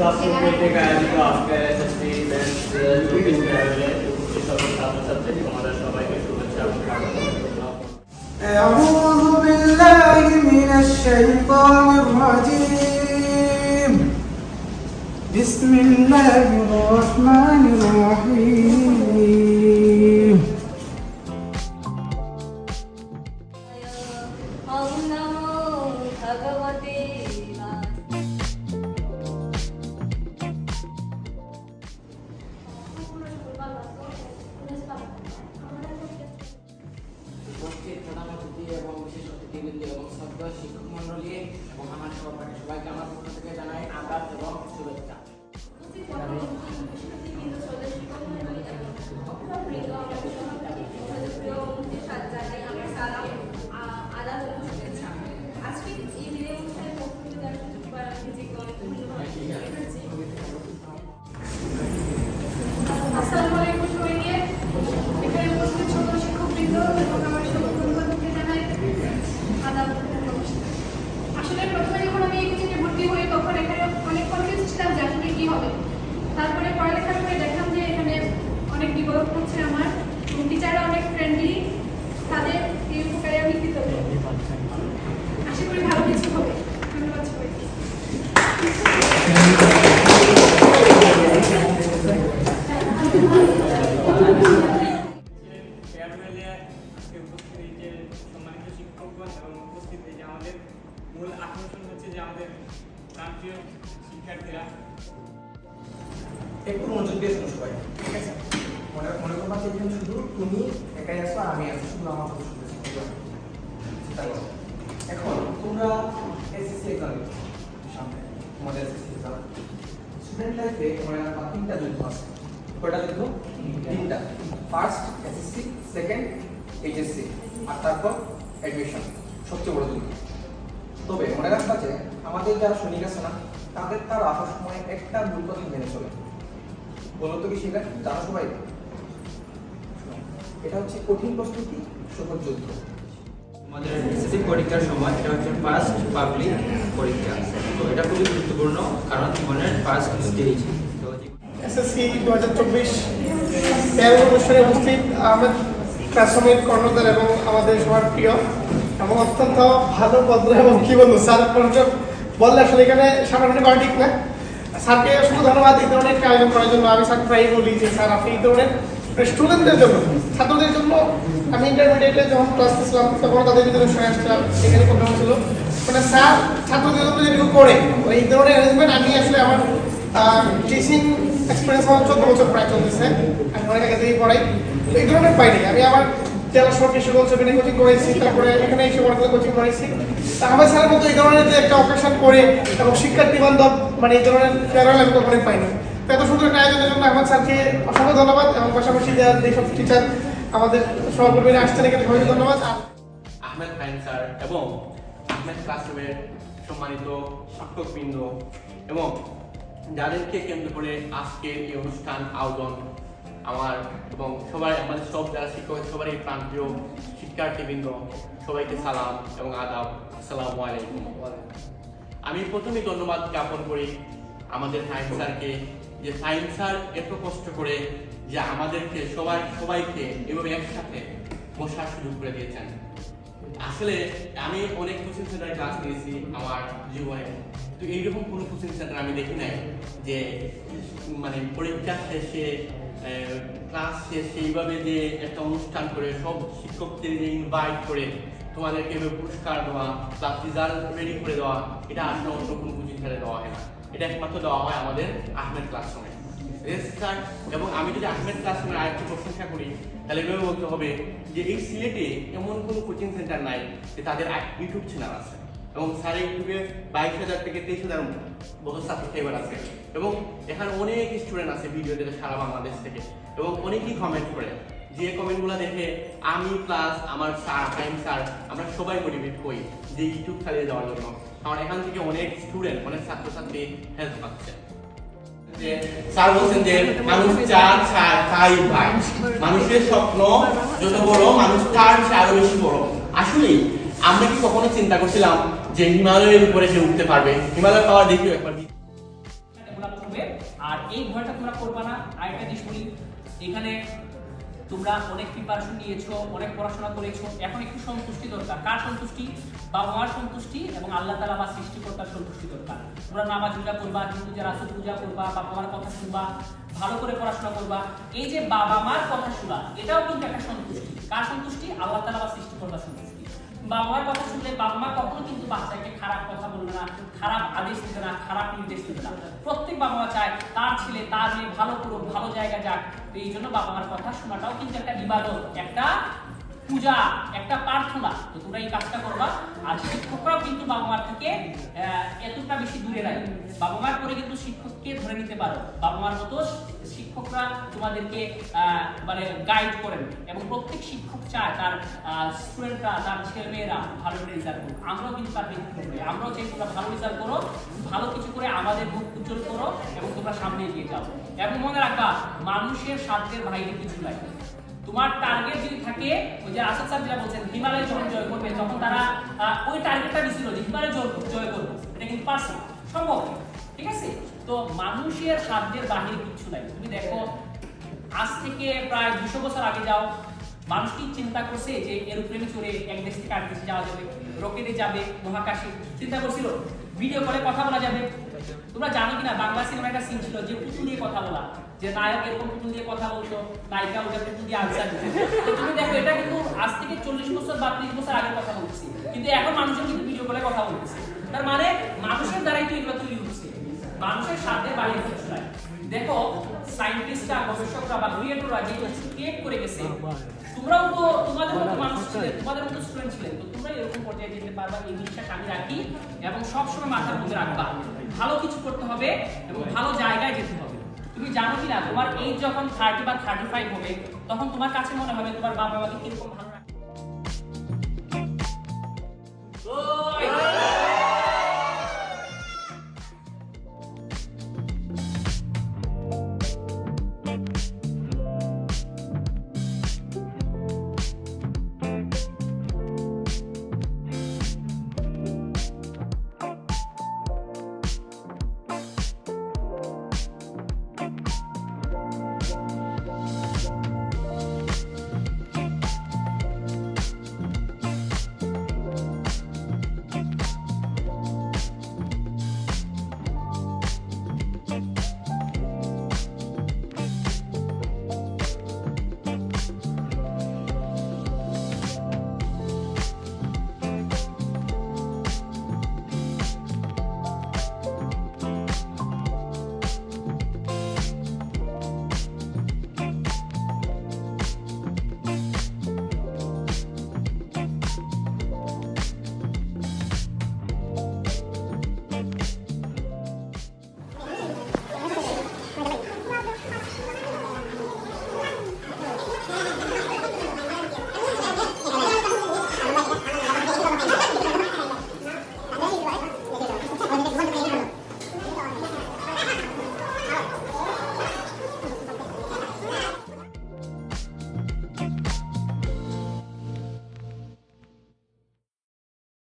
स्वास्थ्य करने का जो आपके एसएससी बेंच जो भी है सब साथ सबसे हमारा सबाई के शुभेच्छा أعوذ بالله من الشيطان الرجيم بسم الله الرحمن الرحيم শিক্ষক মন্ডলী এবং আমার সহপাঠী সবাইকে আমার পক্ষ থেকে জানাই আদাব এবং শুভেচ্ছা। আসলে প্রথমে যখন আমি কোচিংয়ে ভর্তি হই, তখন এখানে অনেক কনফিউজ ছিলাম যে আসলে কি হবে। তারপরে পড়ালেখার করে দেখলাম যে এখানে অনেক ডেভেলপ হচ্ছে আমার টিচাররা অনেক ফ্রেন্ডলি তাদের এই উপকারে আমি কৃতজ্ঞ। আশা করি শিক্ষার্থীরা একটু মনোযোগ দিয়ে সবাই। ঠিক আছে? মনে মনে করবা শুধু তুমি একাই আছো আর আমি আছি শুধু আমার কথা শুনতেছি এখন তোমরা এসএসসি এক্সাম সামনে তোমাদের এসএসসি এক্সাম স্টুডেন্ট লাইফে তোমার একটা তিনটা যুদ্ধ আছে। কয়টা যুদ্ধ? তিনটা। ফার্স্ট এসএসসি সেকেন্ড এইচএসসি আর তারপর অ্যাডমিশন সবচেয়ে বড় যুদ্ধ। তবে মনে রাখবা যে আমাদের যারা সৈনিক আছে না তাদের তার আসার সময় একটা মূল কথা মেনে চলে। বলো তো কি সেটা? জানো সবাই? এটা হচ্ছে কঠিন প্রস্তুতি সহজ যুদ্ধ। আমাদের এসএসসি পরীক্ষার সময় এটা হচ্ছে ফার্স্ট পাবলিক পরীক্ষা। তো এটা খুবই গুরুত্বপূর্ণ কারণ জীবনের ফার্স্ট স্টেজ এসএসসি দু হাজার চব্বিশ তেরো অনুষ্ঠানে উপস্থিত আহমেদ ক্লাসরুমের কর্ণধার এবং আমাদের সবার প্রিয় এবং অত্যন্ত ভালো ভদ্র এবং কি বলব স্যার বললে আসলে এখানে সামনাসামনি করা ঠিক না। স্যারকে শুধু ধন্যবাদ এই ধরনের আয়োজন করার জন্য আমি স্যার প্রায় বলি যে, স্যার, আপনি এই ধরনের স্টুডেন্টদের জন্য, ছাত্রদের জন্য আমি ইন্টারমিডিয়েটে যখন ক্লাস ছিলাম তখন তাদের ভিতরে শুনে আসছিলাম, এখানে প্রোগ্রাম ছিল মানে স্যার, ছাত্রদের জন্য যেটুকু করে, ওই ধরনের অ্যারেঞ্জমেন্ট আমি আসলে আমার টিচিং এক্সপিরিয়েন্স আমার চোদ্দ বছর প্রায় চলতেছে। আমি অনেক আগে থেকেই পড়াই। এই ধরনের পাইনি আমি আমার জেলা শহর কৃষিগঞ্জ সেখানে কোচিং করেছি। তারপরে এখানে এসে অনেকগুলো কোচিং করেছি। তা আমার স্যারের মতো এই ধরনের যে একটা অপারেশন করে এবং শিক্ষার্থী বান্ধব মানে এই ধরনের ফেয়ারওয়েল আমি কখনোই পাইনি। এত সুন্দর একটা আয়োজনের জন্য আহমদ স্যারকে অসংখ্য ধন্যবাদ এবং পাশাপাশি যারা যেসব টিচার আমাদের সহকর্মীরা আসছেন, এখানে সবাইকে ধন্যবাদ। আহমেদ ফাইন, স্যার, এবং আহমেদ ক্লাসরুমের সম্মানিত শিক্ষকবৃন্দ এবং যাদেরকে কেন্দ্র করে আজকের এই অনুষ্ঠান আয়োজন আমার এবং সবাই, আমাদের সব যারা শিক্ষক সবারই প্রান্তীয় শিক্ষার্থীবৃন্দ, সবাইকে সালাম এবং আদাব। আসসালামু আলাইকুম। আমি প্রথমে ধন্যবাদ জ্ঞাপন করি আমাদের সায়েন্স স্যারকে যে সায়েন্স স্যার এত কষ্ট করে যে আমাদেরকে সবাই সবাইকে এভাবে একসাথে বসার সুযোগ করে দিয়েছেন। আসলে আমি অনেক কোচিং সেন্টারে ক্লাস নিয়েছি আমার জীবনে তো এইরকম কোনো কোচিং সেন্টার আমি দেখি নাই যে মানে পরীক্ষা শেষে ক্লাস শেষে এইভাবে যে একটা অনুষ্ঠান করে সব শিক্ষকদের ইনভাইট করে তোমাদেরকে পুরস্কার দেওয়া প্লাস রেজাল্ট রেডি করে দেওয়া, এটা আসলে অন্য কোনো কোচিং সেন্টারে দেওয়া হয় না। এটা একমাত্র দেওয়া হয় আমাদের আহমেদ ক্লাসরুমে রেজিস্টার এবং আমি যদি আহমেদ ক্লাসরুমের আরেকটু প্রশংসা করি, তাহলে এভাবে বলতে হবে যে এই সিলেটে এমন কোনো কোচিং সেন্টার নাই যে তাদের ইউটিউব চ্যানেল আছে। এবং স্যার ইউটিউবে বাইশ হাজার থেকে তেইশ হাজার বহু সাবস্ক্রাইবার আছে। এবং এখানে অনেক স্টুডেন্ট আছে ভিডিও দেখে সারা বাংলাদেশ থেকে। এবং অনেকেই কমেন্ট করে যে কমেন্টগুলো দেখে আমি প্লাস আমার স্যার টাইম স্যার আমরা সবাই মোটিভেট হই যে ইউটিউব চালিয়ে যাওয়ার জন্য। কারণ এখান থেকে অনেক স্টুডেন্ট অনেক ছাত্রছাত্রী হেল্প পাচ্ছে। যে মানুষ চার চার তাই ভাই। মানুষের স্বপ্ন যত বড়, মানুষ তার আরও বেশি বড়। আসলে আমরা কি কখনো চিন্তা করছিলাম যে হিমালয়ের উপরে সে উঠতে পারবে? হিমালয় পাওয়ার দেখিও একবার এই ঘরটা তোমরা করবা না। আরেকটা জিনিস এখানে তোমরা অনেক প্রিপারেশন নিয়েছো, অনেক পড়াশোনা করেছ, এখন একটু সন্তুষ্টি দরকার। কার সন্তুষ্টি? বাবা মার সন্তুষ্টি এবং আল্লাহ তালা বা সৃষ্টিকর্তার সন্তুষ্টি দরকার। তোমরা নামাজ পূজা করবা হিন্দু যারা আছে পূজা করবা, বাবা মার কথা শুনবা, ভালো করে পড়াশোনা করবা, এই যে বাবা মার কথা শোনা, এটাও কিন্তু একটা সন্তুষ্টি। কার সন্তুষ্টি? আল্লাহ তালা বা সৃষ্টিকর্তার সন্তুষ্টি। বাবা মার কথা শুনলে বাবা মা কখনো কিন্তু বাচ্চাকে খারাপ কথা বলবে না, খারাপ আদেশ দেবে না, খারাপ নির্দেশ দেবে না। প্রত্যেক বাবা মা চায়, তার ছেলে, তার মেয়ে ভালো করুক, ভালো জায়গায় যাক। তো এই জন্য বাবা মার কথা শোনাটাও কিন্তু একটা ইবাদত একটা পূজা, একটা প্রার্থনা। তো তোমরা এই কাজটা করবা। আর শিক্ষকরাও কিন্তু বাবা মার থেকে এতটা বেশি দূরে রাখে বাবা মার পরে কিন্তু শিক্ষককে ধরে নিতে পারো। বাবা মার মতো শিক্ষকরা তোমাদেরকে মানে গাইড করেন। এবং প্রত্যেক শিক্ষক চায় তার স্টুডেন্টরা তার ছেলেমেয়েরা ভালো রেজাল্ট করুক। আমরাও কিন্তু তার ব্যক্তি করি আমরাও চাই তোমরা ভালো রেজাল্ট করো। ভালো কিছু করে আমাদের মুখ উজ্জ্বল করো এবং তোমরা সামনে এগিয়ে যাও। এবং মনে রাখবা, মানুষের সাধ্যের বাইরে কিছু লাগে তোমার টার্গেট যদি থাকে, ওই যে আসাদ স্যার যেটা বলছেন, হিমালয় যখন জয় করবে, তখন তারা ওই টার্গেটটা দিছিল যে হিমালয় জয় এটা কিন্তু পারছে সম্ভব ঠিক আছে? তো মানুষের সাধ্যের বাহিরে কিছু নাই। তুমি দেখো, আজ থেকে প্রায় দুশো বছর আগে যাও মানুষ কি চিন্তা করছে যে এরোপ্লেনে চড়ে এক দেশ থেকে আরেক দেশে যাওয়া যাবে। রকেটে যাবে মহাকাশে। চিন্তা করছিল ভিডিও কলে কথা বলা যাবে। তোমরা জানো কিনা, বাংলা সিনেমা একটা সিন ছিল যে পুতুল দিয়ে কথা বলা। যে নায়ক এরকম পুতুল দিয়ে কথা বলতো, নায়িকা ওটা পুতুল দিয়ে আনসার দিত। তুমি দেখো, এটা কিন্তু আজ থেকে চল্লিশ বছর বা ত্রিশ বছর আগে কথা বলছি কিন্তু এখন মানুষের কিন্তু ভিডিও কলে কথা বলতেছে। তার মানে মানুষের দ্বারাই তো এগুলো তৈরি হচ্ছে। মানুষের সাথে কিছু নাই। দেখো সায়েন্টিস্টরা গবেষকরা বা ক্রিয়েটররা যে কিছু ক্রিয়েট করে গেছে তোমরাও তো তোমাদের মতো মানুষ ছিলেন তোমাদের মতো স্টুডেন্ট ছিলেন তো তোমরা এরকম পর্যায়ে যেতে পারবা এই বিশ্বাস আমি রাখি এবং সবসময় মাথার মধ্যে রাখবা। ভালো কিছু করতে হবে এবং ভালো জায়গায় যেতে হবে। তুমি জানো কি না তোমার এই যখন থার্টি বা থার্টি ফাইভ হবে তখন তোমার কাছে মনে হবে তোমার বাবা মাকে কীরকম ভালো